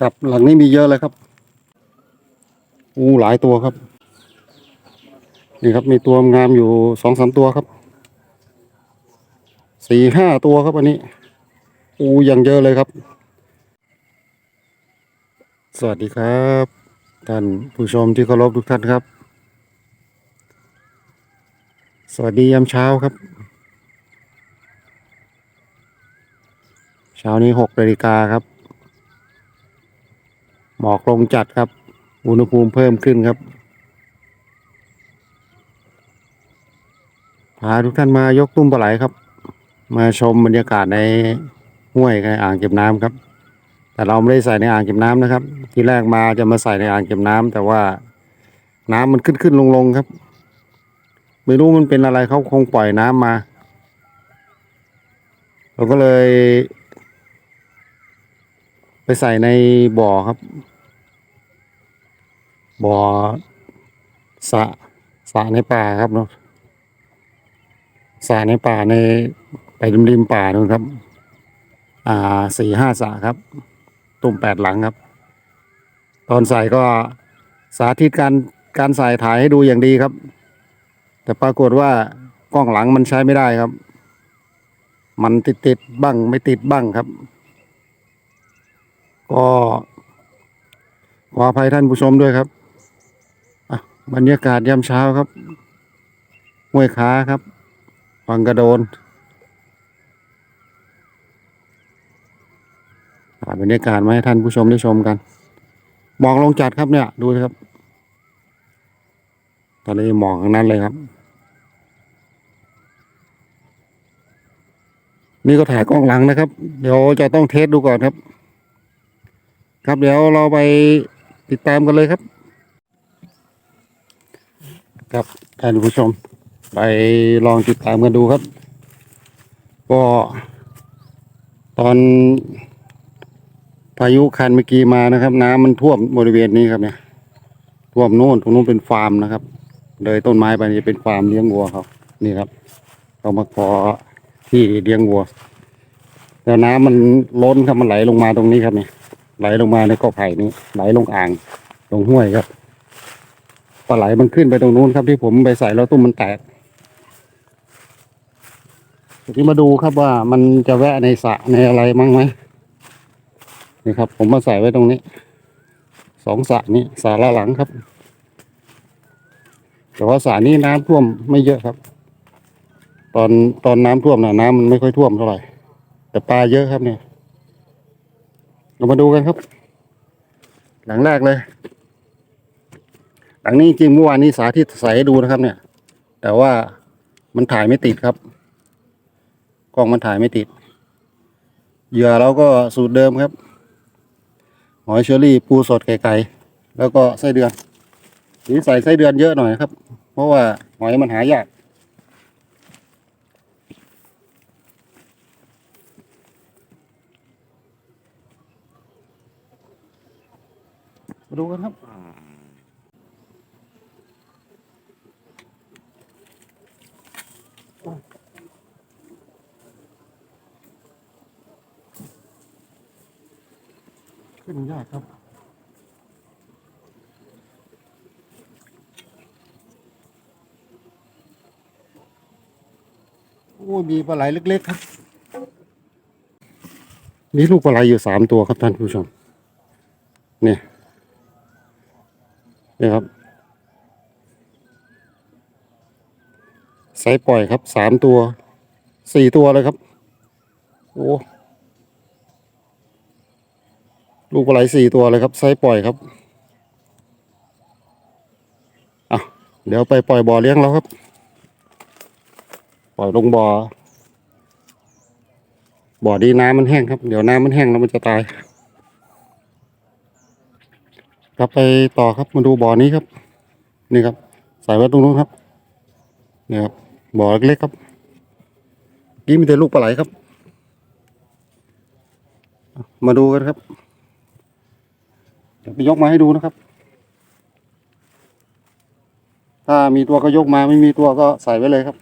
ครับหลังนี้มีเยอะเลยครับอู้หลายตัวครับ นี่ครับมีตัวงามอยู่สองสามตัวครับสี่ห้าตัวครับอันนี้อู้ยังเยอะเลยครับ สวัสดีครับ ท่านผู้ชมที่เคารพทุกท่านครับ สวัสดียามเช้าครับ เช้านี้หกนาฬิกาครับ หมอกลงจัดครับ อุณหภูมิเพิ่มขึ้นครับ พาทุกท่านมายกตุ้มปลาไหลครับ มาชมบรรยากาศในห้วยในอ่างเก็บน้ำครับ แต่เราไม่ได้ใส่ในอ่างเก็บน้ำนะครับ ที่แรกมาจะมาใส่ในอ่างเก็บน้ำแต่ว่าน้ำมันขึ้นขึ้นลงลงครับ ไม่รู้มันเป็นอะไรเขาคงปล่อยน้ำมาเราก็เลย ไปใส่ในบ่อครับ บ่อสระสระในป่าครับเนาะสระในป่าในไปริมริมป่านู่นครับ อ่าสี่ห้าสระครับ ตุ่มแปดหลังครับ ตอนใส่ก็สาธิตการการใส่ถ่ายให้ดูอย่างดีครับ แต่ปรากฏว่ากล้องหลังมันใช้ไม่ได้ครับ มันติดติดบ้างไม่ติดบ้างครับ ก็ขออภัยท่านผู้ชมด้วยครับ บรรยากาศยามเช้าครับห้วยขาครับฟังกระโดนถ่ายบรรยากาศมาให้ท่านผู้ชมได้ชมกันหมอกลงจัดครับเนี่ย ดูนะครับทะเลหมอกทั้งนั้นเลยครับ นี่ก็ถ่ายกล้องหลังนะครับ เดี๋ยวจะต้องเทสดูก่อนครับ ครับเดี๋ยวเราไปติดตามกันเลยครับ ครับท่านผู้ชม ไปลองติดตามกันดูครับ ก็ตอนพายุคันเมื่อกี้มานะครับ น้ำมันท่วมบริเวณนี้ครับเนี่ยท่วมโน่นตรงนู้นเป็นฟาร์มนะครับ เลยต้นไม้ไปนี่เป็นฟาร์มเลี้ยงวัวเขานี่ครับเขามาขอที่เลี้ยงวัวแต่น้ำมันล้นครับมันไหลลงมาตรงนี้ครับเนี่ยไหลลงมาในกอไผ่นี้ไหลลงอ่างลงห้วยครับ ปลาไหลมันขึ้นไปตรงนู้นครับที่ผมไปใส่แล้วตุ้มมันแตกทีนี้มาดูครับว่ามันจะแวะในสระในอะไรมั้งไหมนี่ครับ ผมมาใส่ไว้ตรงนี้สองสระนี้สระละหลังครับ แต่ว่าสระนี้น้ำท่วมไม่เยอะครับ ตอนตอนน้ำท่วมน่ะน้ำมันไม่ค่อยท่วมเท่าไหร่แต่ปลาเยอะครับเนี่ยเรามาดูกันครับ หลังแรกเลย หลังนี้จริงเมื่อวานนี้สาธิตใส่ให้ดูนะครับ เนี่ย แต่ว่ามันถ่ายไม่ติดครับ กล้องมันถ่ายไม่ติด เหยื่อเราก็สูตรเดิมครับ หอยเชอรี่ปูสดไก่ๆแล้วก็ไส้เดือนนี่ใส่ไส้เดือนเยอะหน่อยครับ เพราะว่าหอยมันหายากดูกันครับ ขึ้นยากครับโอ้ยมีปลาไหลเล็ก ๆ ครับ มีลูกปลาไหลอยู่สามตัวครับท่านผู้ชม เนี่ยนี่ครับไซส์ปล่อยครับสามตัวสี่ตัวเลยครับ โอ้ ลูกปลาไหลสี่ตัวเลยครับไซส์ปล่อยครับอะเดี๋ยวไปปล่อยบ่อเลี้ยงแล้วครับ ปล่อยลงบ่อ บ่อดีน้ำมันแห้งครับ เดี๋ยวน้ำมันแห้งแล้วมันจะตายกลับไปต่อครับมาดูบ่อนี้ครับ นี่ครับใส่ไว้ตรงนู้นครับนี่ครับบ่อเล็กๆครับนี่มีแต่ลูกปลาไหลครับ มาดูกันครับ ไปยกมาให้ดูนะครับ ถ้ามีตัวก็ยกมาไม่มีตัวก็ใส่ไว้เลยครับ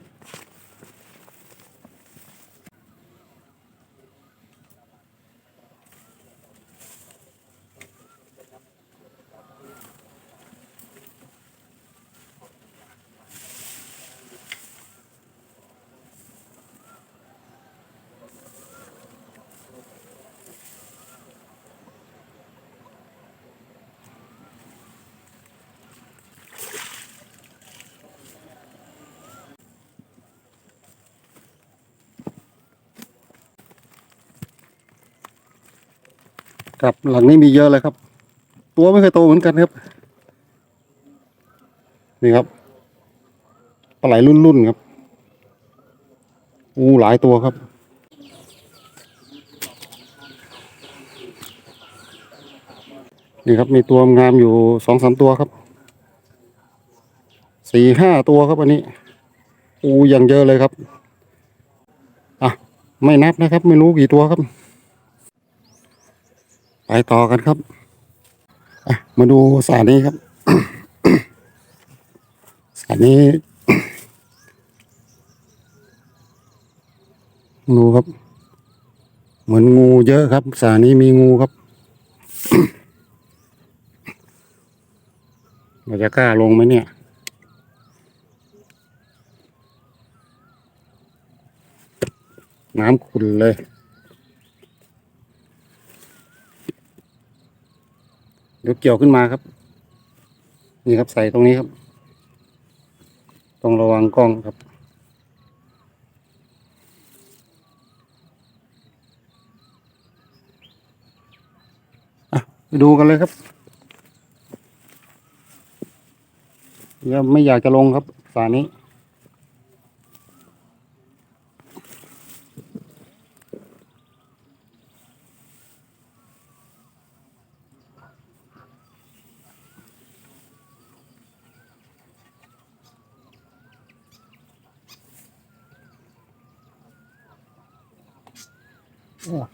ครับหลังนี้มีเยอะเลยครับ ตัวไม่เคยโตเหมือนกันครับ นี่ครับปลาไหลรุ่นๆครับอู้หลายตัวครับนี่ครับมีตัวงามอยู่สองสามตัวครับสี่ห้าตัวครับอันนี้อู้อย่างเยอะเลยครับอะไม่นับนะครับ ไม่รู้กี่ตัวครับ ไปต่อกันครับมาดูสระนี้ครับสระนี้งูครับ เหมือนงูเยอะครับสระนี้มีงูครับเราจะกล้าลงไหมเนี่ยน้ำขุ่นเลย เดี๋ยวเกี่ยวขึ้นมาครับ นี่ครับใส่ตรงนี้ครับ ต้องระวังกล้องครับไปดูกันเลยครับยังไม่อยากจะลงครับสานี้ เชือก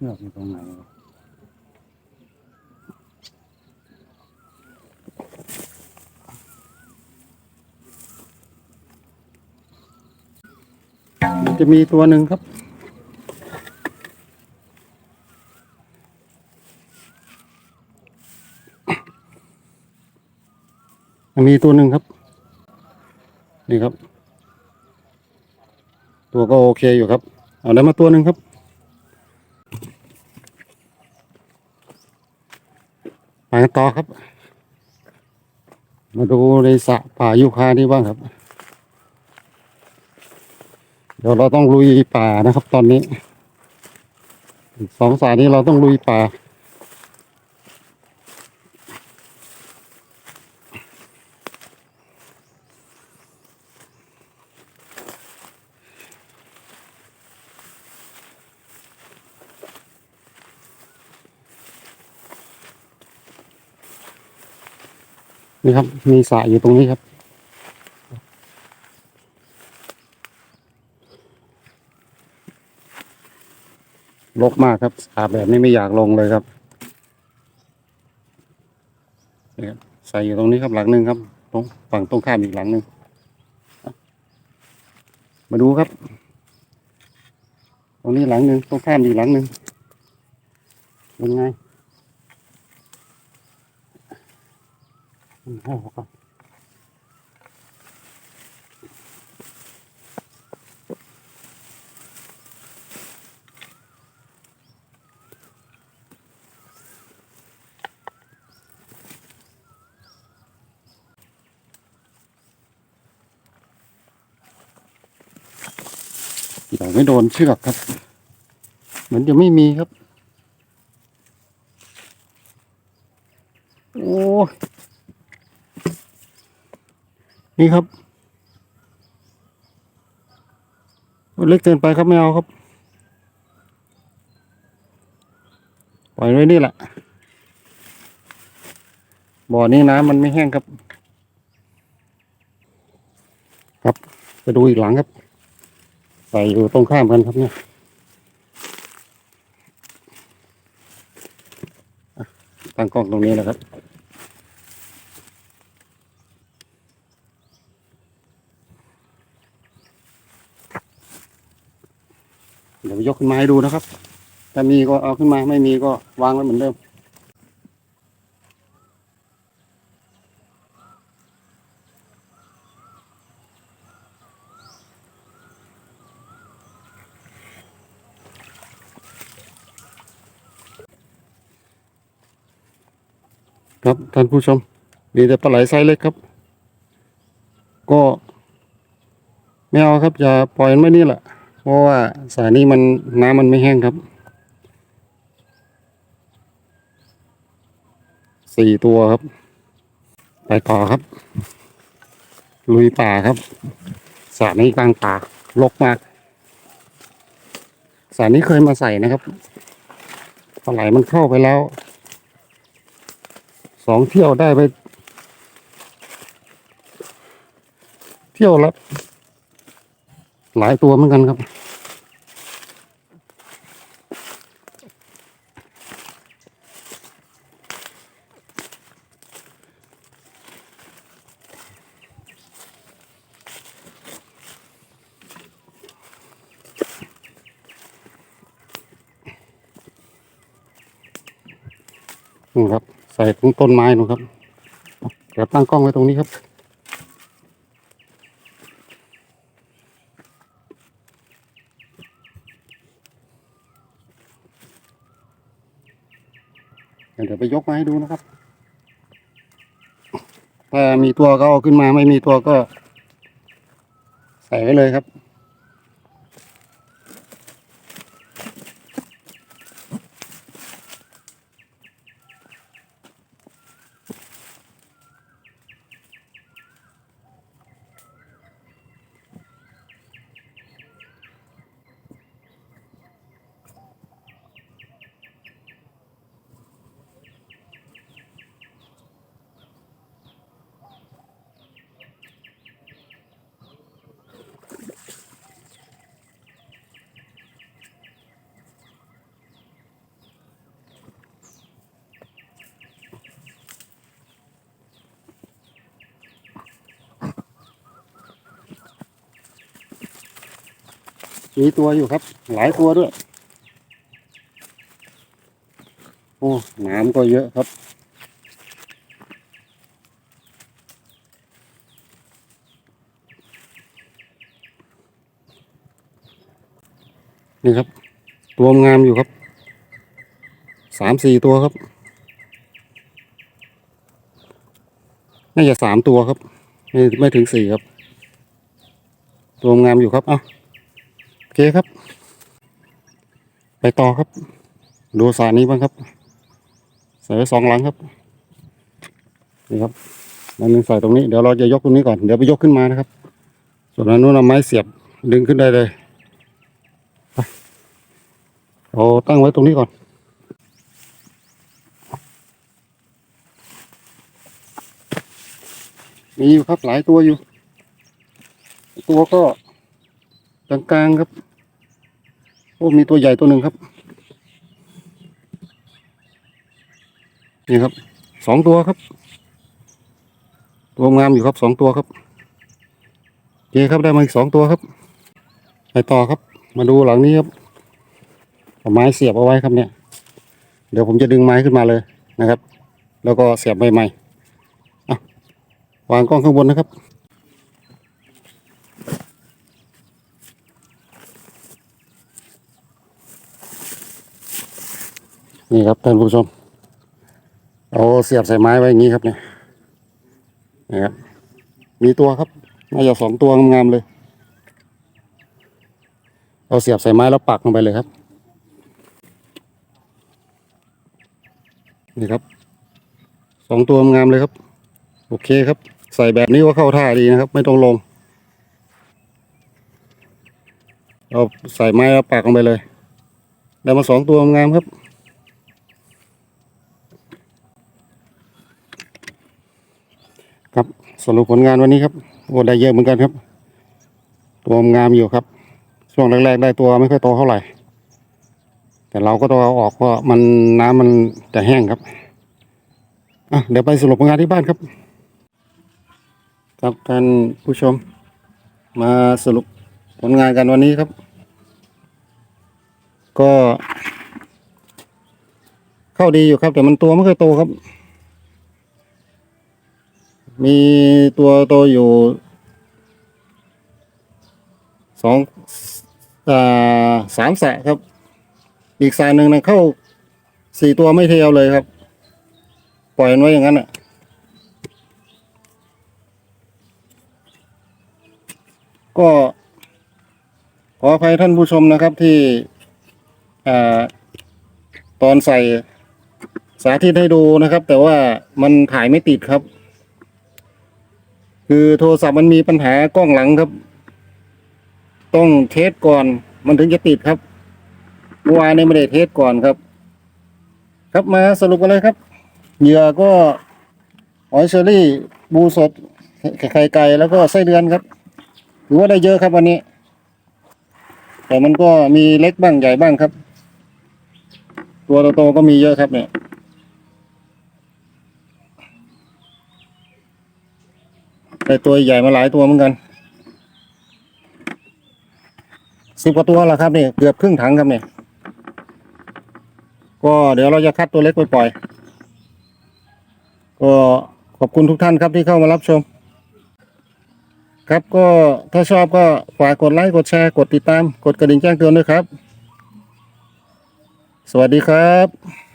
อยู่ตรงไหนจะมีตัวหนึ่งครับ มีตัวหนึ่งครับ นี่ครับ ตัวก็โอเคอยู่ครับ เอาได้มาตัวหนึ่งครับ ไปกันต่อครับ มาดูในสระป่ายุคานี่บ้างครับ เดี๋ยวเราต้องลุยป่านะครับ ตอนนี้สองสายนี้เราต้องลุยป่า นี่ครับ มีสระอยู่ตรงนี้ครับ ลกมากครับสระแบบนี้ไม่อยากลงเลยครับนี่ครับใส่อยู่ตรงนี้ครับหลังหนึ่งครับตรงฝั่งตรงข้ามอีกหลังหนึ่งมาดูครับ ตรงนี้หลังหนึ่งตรงข้ามอีกหลังหนึ่งเป็นไง โอ้โหครับเดี๋ยวไม่โดนเชือกครับ เหมือนจะไม่มีครับ โอ้ นี่ครับ เล็กเกินไปครับไม่เอาครับ ปล่อยไว้นี่แหละ บ่อนี้น้ำมันไม่แห้งครับ ครับไปดูอีกหลังครับใส่อยู่ตรงข้ามกันครับเนี่ยอะตั้งกล้องตรงนี้นะครับ เดี๋ยวยกขึ้นมาให้ดูนะครับ ถ้ามีก็เอาขึ้นมาไม่มีก็วางไว้เหมือนเดิม ครับท่านผู้ชมมีแต่ปลาไหลไซส์เล็กครับ ก็ไม่เอาครับ อย่าปล่อยมันไว้นี่แหละ พราะว่าสายนี้มันน้ำมันไม่แห้งครับสี่ตัวครับ ไปต่อครับ ลุยป่าครับ สายนี้กลางป่าลกมาก สายนี้เคยมาใส่นะครับปลาไหลมันเข้าไปแล้วสองเที่ยวได้ไป เที่ยวละหลายตัวเหมือนกันครับ ส่ตรงต้นไม้นูนครับ เดี๋ยวตั้งกล้องไว้ตรงนี้ครับ เดี๋ยวไปยกมาให้ดูนะครับ ถ้ามีตัวก็เอาขึ้นมาไม่มีตัวก็ ใส่ไว้เลยครับ มีตัวอยู่ครับ หลายตัวด้วย โอ้น้ำก็เยอะครับ นี่ครับ ตัวงามอยู่ครับ สามสี่ตัวครับ น่าจะสามตัวครับ ไม่ไม่ถึงสี่ครับ ตัวงามอยู่ครับ เอ้าโอ เคครับ ไปต่อครับ ดูสานี้บ้างครับ ใส่ไว้สองหลังครับ นี่ครับอันนึงใส่ตรงนี้ เดี๋ยวเราจะยกตรงนี้ก่อน เดี๋ยวไปยกขึ้นมานะครับ ส่วนอันนู้นเอาไม้เสียบดึงขึ้นได้เลยไปเอาตั้งไว้ตรงนี้ก่อนมีอยู่ครับหลายตัวอยู่ ตัวก็กลางๆครับ โอ้มีตัวใหญ่ตัวหนึ่งครับ นี่ครับสองตัวครับ ตัวงามอยู่ครับสองตัวครับเคครับได้มาอีกสองตัวครับไปต่อครับ มาดูหลังนี้ครับเอาไม้เสียบเอาไว้ครับเนี่ย เดี๋ยวผมจะดึงไม้ขึ้นมาเลยนะครับ แล้วก็เสียบใหม่ๆอะวางกล้องข้างบนนะครับ นี่ครับท่านผู้ชม เอาเสียบใส่ไม้ไว้อย่างนี้ครับเนี่ยนี่ครับมีตัวครับน่าจะสองตัวงามๆเลย เอาเสียบใส่ไม้แล้วปักลงไปเลยครับ นี่ครับสองตัวงามเลยครับ โอเคครับ ใส่แบบนี้ว่าเข้าท่าดีนะครับ ไม่ต้องลง เอาใส่ไม้แล้วปักลงไปเลย ได้มาสองตัวงามครับ ครับสรุปผลงานวันนี้ครับโอ้ได้เยอะเหมือนกันครับ ตัวงามอยู่ครับ ช่วงแรกๆได้ตัวไม่ค่อยโตเท่าไหร่ แต่เราก็ต้องเอาออกเพราะมันน้ำมันจะแห้งครับอะเดี๋ยวไปสรุปผลงานที่บ้านครับครับท่านผู้ชม มาสรุปผลงานกันวันนี้ครับ ก็ เข้าดีอยู่ครับ แต่มันตัวไม่ค่อยโตครับ มีตัวโตอยู่สองอ่าสามแสะครับ อีกสระหนึ่งนะเข้าสี่ตัวไม่เทียวเลยครับ ปล่อยมันไว้อย่างนั้นอะก็ขออภัยท่านผู้ชมนะครับที่อ่าตอนใส่สาธิตให้ดูนะครับ แต่ว่ามันถ่ายไม่ติดครับ คือโทรศัพท์มันมีปัญหากล้องหลังครับ ต้องเทสก่อน มันถึงจะติดครับเมื่อวานนี้ไม่ได้เทสก่อนครับ ครับมาสรุปกันเลยครับ เหยื่อก็หอยเชอรี่ บูสดไข่ไก่แล้วก็ไส้เดือนครับถือว่าได้เยอะครับวันนี้ แต่มันก็มีเล็กบ้างใหญ่บ้างครับ ตัวโตๆก็มีเยอะครับเนี่ย ได้ตัวใหญ่มาหลายตัวเหมือนกันสิบกว่าตัวแล้วครับเนี่ยเกือบครึ่งถังครับเนี่ยก็เดี๋ยวเราจะคัดตัวเล็กไปปล่อย ก็ขอบคุณทุกท่านครับที่เข้ามารับชม ครับก็ถ้าชอบก็ฝากกดไลค์กดแชร์กดติดตาม กดกระดิ่งแจ้งเตือนด้วยครับ สวัสดีครับ